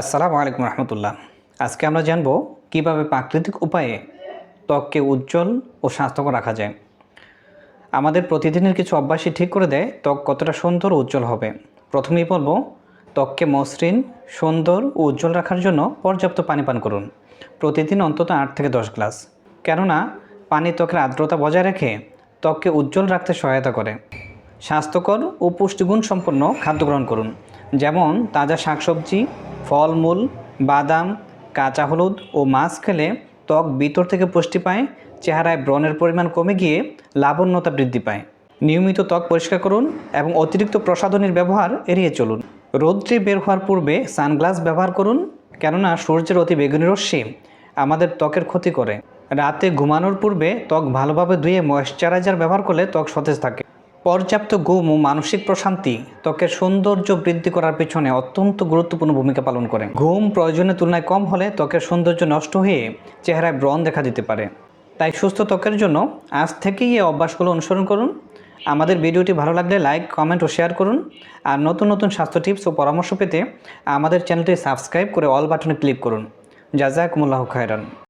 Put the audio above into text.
আসসালামু আলাইকুম রহমতুল্লাহ। আজকে আমরা জানব কীভাবে প্রাকৃতিক উপায়ে ত্বককে উজ্জ্বল ও স্বাস্থ্যকর রাখা যায়। আমাদের প্রতিদিনের কিছু অভ্যাসই ঠিক করে দেয় ত্বক কতটা সুন্দর ও উজ্জ্বল হবে। প্রথমেই বলব, ত্বককে মসৃণ, সুন্দর ও উজ্জ্বল রাখার জন্য পর্যাপ্ত পানি পান করুন। প্রতিদিন অন্তত আট থেকে দশ গ্লাস। কেননা, পানি ত্বকের আর্দ্রতা বজায় রেখে ত্বককে উজ্জ্বল রাখতে সহায়তা করে। স্বাস্থ্যকর ও পুষ্টিগুণ সম্পন্ন খাদ্য গ্রহণ করুন। যেমন, তাজা শাকসবজি ফলমূল, বাদাম, কাঁচা হলুদ ও মাছ খেলে ত্বক ভিতর থেকে পুষ্টি পায়, চেহারায় ব্রণের পরিমাণ কমে গিয়ে লাবণ্যতা বৃদ্ধি পায়। নিয়মিত ত্বক পরিষ্কার করুন এবং অতিরিক্ত প্রসাধনীর ব্যবহার এড়িয়ে চলুন। রৌদ্রে বের হওয়ার পূর্বে সানগ্লাস ব্যবহার করুন, কেননা সূর্যের অতি বেগুনি রশ্মি আমাদের ত্বকের ক্ষতি করে। রাতে ঘুমানোর পূর্বে ত্বক ভালোভাবে ধুয়ে ময়েশ্চারাইজার ব্যবহার করলে ত্বক সতেজ থাকে। পর্যাপ্ত ঘুম ও মানসিক প্রশান্তি ত্বকের সৌন্দর্য বৃদ্ধি করার পিছনে অত্যন্ত গুরুত্বপূর্ণ ভূমিকা পালন করে। ঘুম প্রয়োজনের তুলনায় কম হলে ত্বকের সৌন্দর্য নষ্ট হয়ে চেহারায় ব্রণ দেখা দিতে পারে। তাই সুস্থ ত্বকের জন্য আজ থেকেই এই অভ্যাসগুলো অনুসরণ করুন। আমাদের ভিডিওটি ভালো লাগলে লাইক, কমেন্ট ও শেয়ার করুন। আর নতুন নতুন স্বাস্থ্য টিপস ও পরামর্শ পেতে আমাদের চ্যানেলটি সাবস্ক্রাইব করে অল বাটনে ক্লিক করুন। জাজাকুমুল্লাহ খায়রান।